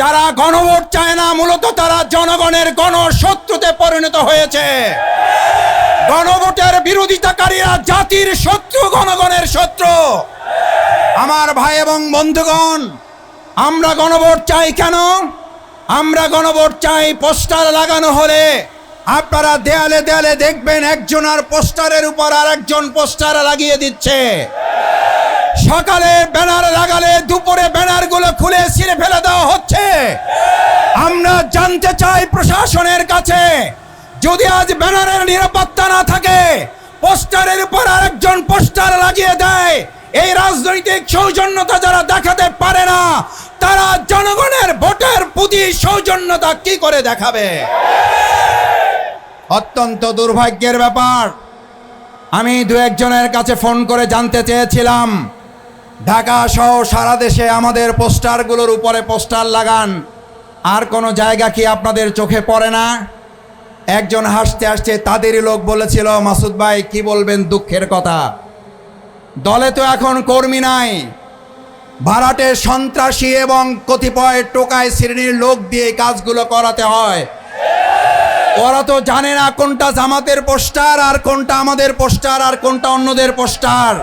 যারা গণভোট চায় না, মূলত তারা জনগণের গণশত্রুতে পরিণত হয়েছে। গণভোটের বিরোধিতাকারীরা জাতির শত্রু, গণগণের শত্রু। আমার ভাই এবং বন্ধুগণ, আমরা গণভোট চাই কেন? আমরা গণভোট চাই পোস্টার লাগানো হলে। আপনারা দেয়ালে দেয়ালে দেখবেন একজন আর পোস্টারের উপর আর একজন পোস্টার লাগিয়ে দিচ্ছে। সকালে ব্যানার লাগালে দুপুরে ব্যানারগুলো খুলে ছিঁড়ে ফেলে দেওয়া হচ্ছে। আমরা জানতে চাই প্রশাসনের কাছে, যদি আজ ব্যানারের নিরাপত্তা না থাকে, পোস্টারের উপর আরেকজন পোস্টার লাগিয়ে দেয়। এই রাজনৈতিক সৌজন্যতা যারা দেখাতে পারে না, তারা জনগণের ভোটের প্রতি সৌজন্যতা কি করে দেখাবে? অত্যন্ত দুর্ভাগ্যের ব্যাপার। আমি দু একজনের কাছে ফোন করে জানতে চেয়েছিলাম ঢাকা সহ সারা দেশে আমাদের পোস্টারগুলোর উপরে পোস্টার লাগান। আর কোনো জায়গা কি আপনাদের চোখে পড়ে না? একজন হাসতে হাসতে তাদেরই লোক বলেছিল, মাসুদ ভাই, কি বলবেন দুঃখের কথা? দলে তো এখন কর্মী নাই। ভাড়াটে সন্ত্রাসী এবং কতিপয় টোকায় শ্রেণির লোক দিয়ে কাজগুলো করাতে হয়। ওরা তো জানে না কোনটা জামাতের পোস্টার আর কোনটা আমাদের পোস্টার আর কোনটা অন্যদের পোস্টার।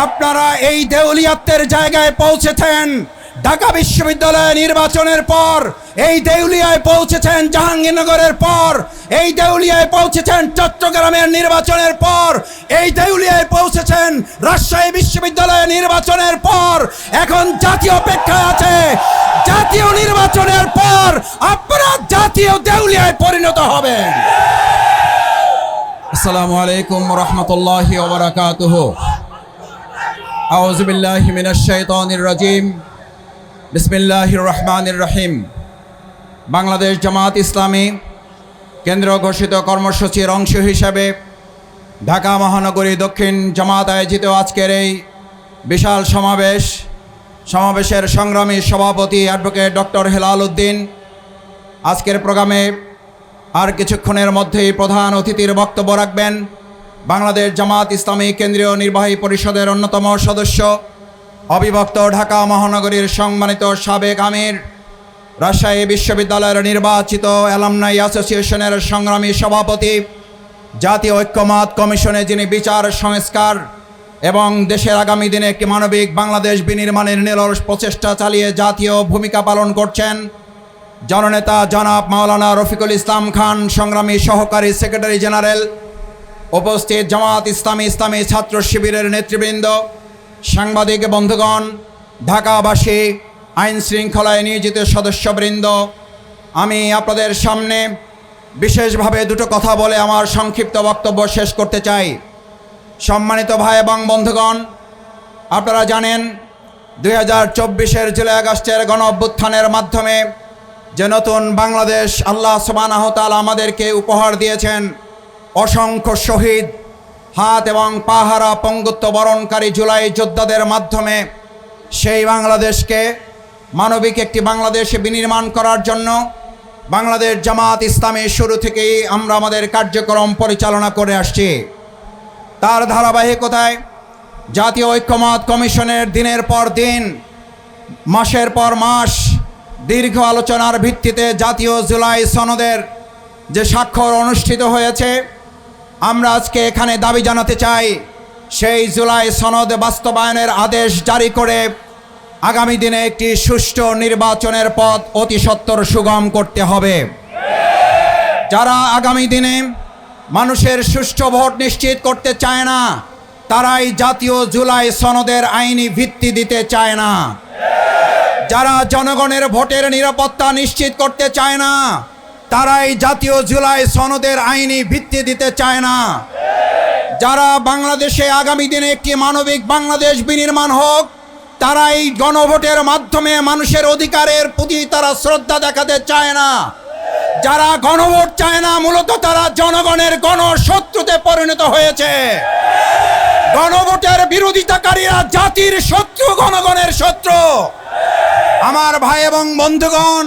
আপনারা এই দেউলিয়াত্বের জায়গায় পৌঁছেছেন। ঢাকা বিশ্ববিদ্যালয় নির্বাচনের পর, এই দেউলিয়ায় পৌঁছেছেন জাহাঙ্গীরনগরের পর, এই দেউলিয়ায় পৌঁছেছেন চট্টগ্রামের নির্বাচনের পর, এই দেউলিয়ায় পৌঁছেছেন রাজশাহী বিশ্ববিদ্যালয় নির্বাচনের পর, এখন জাতীয় অপেক্ষায় আছে। জাতীয় নির্বাচনের পর আপনারা জাতীয় দেউলিয়ায় পরিণত হবেন। আসসালামু আলাইকুম রহমতুল্লাহ আউযু বিল্লাহি মিনাশ শাইতানির রাজিম। বিসমিল্লাহির রহমানির রহিম। বাংলাদেশ জামাত ইসলামী কেন্দ্র ঘোষিত কর্মসূচির অংশ হিসাবে ঢাকা মহানগরী দক্ষিণ জামাত আয়োজিত আজকের এই বিশাল সমাবেশ, সমাবেশের সংগ্রামী সভাপতি অ্যাডভোকেট ডক্টর হেলাল উদ্দিন। আজকের প্রোগ্রামে আর কিছুক্ষণের মধ্যেই প্রধান অতিথির বক্তব্য রাখবেন। বাংলাদেশ জামাত ইসলামী কেন্দ্রীয় নির্বাহী পরিষদের অন্যতম সদস্য, অবিভক্ত ঢাকা মহানগরীর সম্মানিত সাবেক আমির, রাজশাহী বিশ্ববিদ্যালয়ের নির্বাচিত অ্যালামনাই অ্যাসোসিয়েশনের সংগ্রামী সভাপতি, জাতীয় ঐক্যমত কমিশনে যিনি বিচার, সংস্কার এবং দেশের আগামী দিনে একটি মানবিক বাংলাদেশ বিনির্মাণের নিরলস প্রচেষ্টা চালিয়ে জাতীয় ভূমিকা পালন করছেন জননেতা জনাব মাওলানা রফিকুল ইসলাম খান, সংগ্রামী সহকারী সেক্রেটারি জেনারেল উপস্থিত জামাত ইসলামী ইসলামী ছাত্র শিবিরের নেতৃবৃন্দ, সাংবাদিক বন্ধুগণ, ঢাকাবাসী, আইন শৃঙ্খলায় নিয়োজিত সদস্যবৃন্দ, আমি আপনাদের সামনে বিশেষভাবে দুটো কথা বলে আমার সংক্ষিপ্ত বক্তব্য শেষ করতে চাই। সম্মানিত ভাই এবং বন্ধুগণ, আপনারা জানেন, দুই হাজার চব্বিশের জুলাই আগস্টের গণ অভ্যুত্থানের মাধ্যমে যে নতুন বাংলাদেশ আল্লাহ সুবানাহতাল আমাদেরকে উপহার দিয়েছেন অসংখ্য শহীদ, হাত এবং পাহারা পঙ্গুত্ব বরণকারী জুলাই যোদ্ধাদের মাধ্যমে সেই বাংলাদেশকে মানবিক একটি বাংলাদেশে বিনির্মাণ করার জন্য বাংলাদেশ জামাত ইসলামের শুরু থেকেই আমরা আমাদের কার্যক্রম পরিচালনা করে আসছি। তার ধারাবাহিকতায় জাতীয় ঐক্যমত কমিশনের দিনের পর দিন, মাসের পর মাস দীর্ঘ আলোচনার ভিত্তিতে জাতীয় জুলাই সনদের যে স্বাক্ষর অনুষ্ঠিত হয়েছে আমরা আজকে এখানে দাবি জানাতে চাই, সেই জুলাই সনদ বাস্তবায়নের আদেশ জারি করে আগামী দিনে একটি সুষ্ঠু নির্বাচনের পথ অতি সত্বর সুগম করতে হবে। যারা আগামী দিনে মানুষের সুষ্ঠু ভোট নিশ্চিত করতে চায় না, তারাই জাতীয় জুলাই সনদের আইনি ভিত্তি দিতে চায় না। যারা জনগণের ভোটের নিরাপত্তা নিশ্চিত করতে চায় না তারাই জাতীয় জুলাই সনদের আইনি ভিত্তি দিতে চায় না। যারা বাংলাদেশে আগামী দিনে একটি মানবিক বাংলাদেশ বিনির্মাণ হোক, তারাই গণভোটের মাধ্যমে মানুষের অধিকারের প্রতি তারা শ্রদ্ধা দেখাতে চায় না। যারা গণভোট চায় না, মূলত তারা জনগণের গণশত্রুতে পরিণত হয়েছে। গণভোটের বিরোধিতাকারীরা জাতির শত্রু, গণগণের শত্রু। আমার ভাই এবং বন্ধুগণ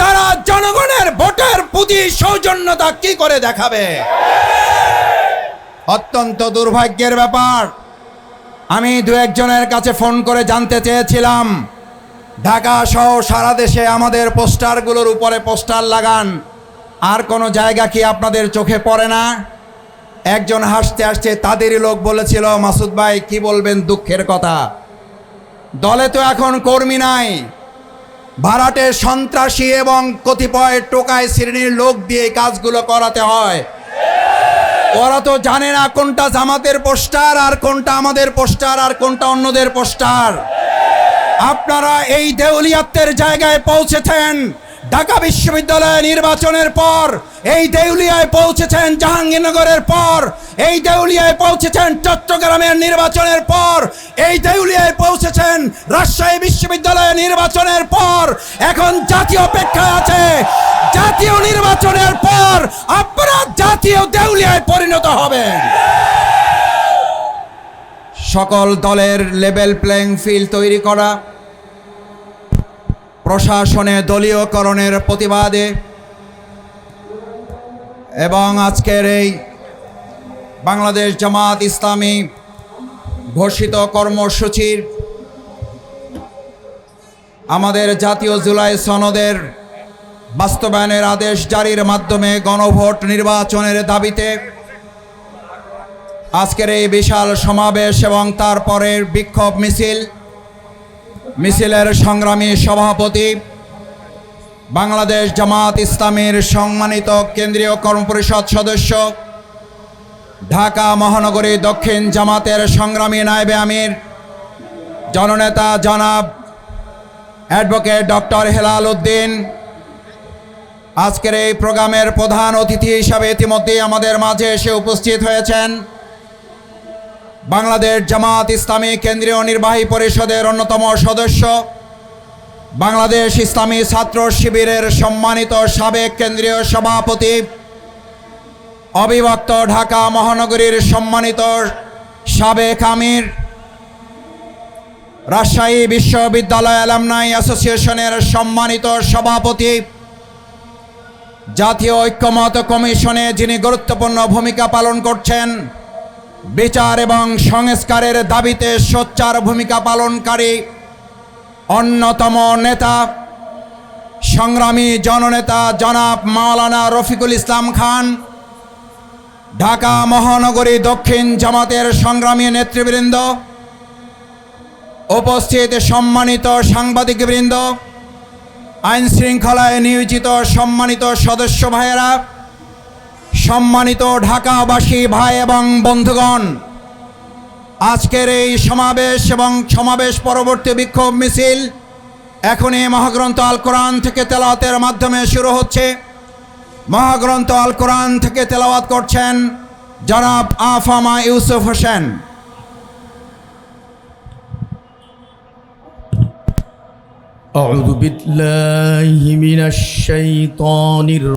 তারা জনগণের ভোটের প্রতি সৌজন্যতা কি করে দেখাবে? অত্যন্ত দুর্ভাগ্যের ব্যাপার। আমি দু একজনের কাছে ফোন করে জানতে চেয়েছিলাম। ঢাকা সহ সারা দেশে আমাদের পোস্টারগুলোর উপরে পোস্টার লাগান। আর কোনো জায়গা কি আপনাদের চোখে পড়ে না? একজন হাসতে হাসতে তাদেরই লোক বলেছিল, মাসুদ ভাই, কি বলবেন দুঃখের কথা? দলে তো এখন কর্মী নাই। ভাড়াটে সন্ত্রাসী এবং কতিপয় টোকায় শ্রেণির লোক দিয়ে কাজগুলো করাতে হয়। ওরা তো জানে না কোনটা জামাতের পোস্টার আর কোনটা আমাদের পোস্টার আর কোনটা অন্যদের পোস্টার। আপনারা এই দেউলিয়াত্বের জায়গায় পৌঁছেছেন। ঢাকা বিশ্ববিদ্যালয় নির্বাচনের পর, এই দেউলিয়ায় পৌঁছেছেন জাহাঙ্গীরনগরের পর, এই দেউলিয়ায় পৌঁছেছেন চট্টগ্রামের নির্বাচনের পর, এই দেউলিয়ায় পৌঁছেছেন রাজশাহী বিশ্ববিদ্যালয় নির্বাচনের পর, এখন জাতীয় অপেক্ষা আছে। জাতীয় নির্বাচনের পর আপনারা জাতীয় দেউলিয়ায় পরিণত হবেন। সকল দলের লেভেল প্লেইং ফিল্ড তৈরি করা প্রশাসনে দলীয়করণের প্রতিবাদে এবং আজকের এই বাংলাদেশ জামাত ইসলামী ঘোষিত কর্মসূচির আমাদের জাতীয় জুলাই সনদের বাস্তবায়নের আদেশ জারির মাধ্যমে গণভোট নির্বাচনের দাবিতে আজকের এই বিশাল সমাবেশ এবং তারপরের বিক্ষোভ মিছিল মিছিলের সংগ্রামী সভাপতি, বাংলাদেশ জামাত ইসলামীর সম্মানিত কেন্দ্রীয় কর্মপরিষদ সদস্য, ঢাকা মহানগরী দক্ষিণ জামাতের সংগ্রামী নায়েবে আমির, জননেতা জনাব অ্যাডভোকেট ডক্টর হেলাল উদ্দিন। আজকের এই প্রোগ্রামের প্রধান অতিথি হিসাবে ইতিমধ্যেই আমাদের মাঝে এসে উপস্থিত হয়েছেন। বাংলাদেশ জামাত ইসলামী কেন্দ্রীয় নির্বাহী পরিষদের অন্যতম সদস্য। বাংলাদেশ ইসলামী ছাত্র শিবিরের সম্মানিত সাবেক কেন্দ্রীয় সভাপতি, অবিভক্ত ঢাকা মহানগরীর সম্মানিত সাবেক আমির, রাজশাহী বিশ্ববিদ্যালয় অ্যালামনাই অ্যাসোসিয়েশনের সম্মানিত সভাপতি, জাতীয় ঐক্যমত কমিশনে যিনি গুরুত্বপূর্ণ ভূমিকা পালন করছেন বিচার এবং সংস্কারের দাবিতে সোচ্চার ভূমিকা পালনকারী অন্যতম নেতা, সংগ্রামী জননেতা জনাব মাওলানা রফিকুল ইসলাম খান, ঢাকা মহানগরী দক্ষিণ জামাতের সংগ্রামী নেতৃবৃন্দ, উপস্থিত সম্মানিত সাংবাদিকবৃন্দ আইন শৃঙ্খলায় নিয়োজিত সম্মানিত সদস্য ভাইয়েরা সম্মানিত ঢাকাবাসী ভাই এবং বন্ধুগণ আজকের এই সমাবেশ এবং সমাবেশ পরবর্তী বিক্ষোভ মিছিল এখনই মহাগ্রন্থ আল কোরআন থেকে তেলাওয়াতের মাধ্যমে শুরু হচ্ছে মহাগ্রন্থ আল কোরআন থেকে তেলাওয়াত করছেন জনাব আফামা ইউসুফ হোসেন أعوذ بالله من الشيطان الرجيم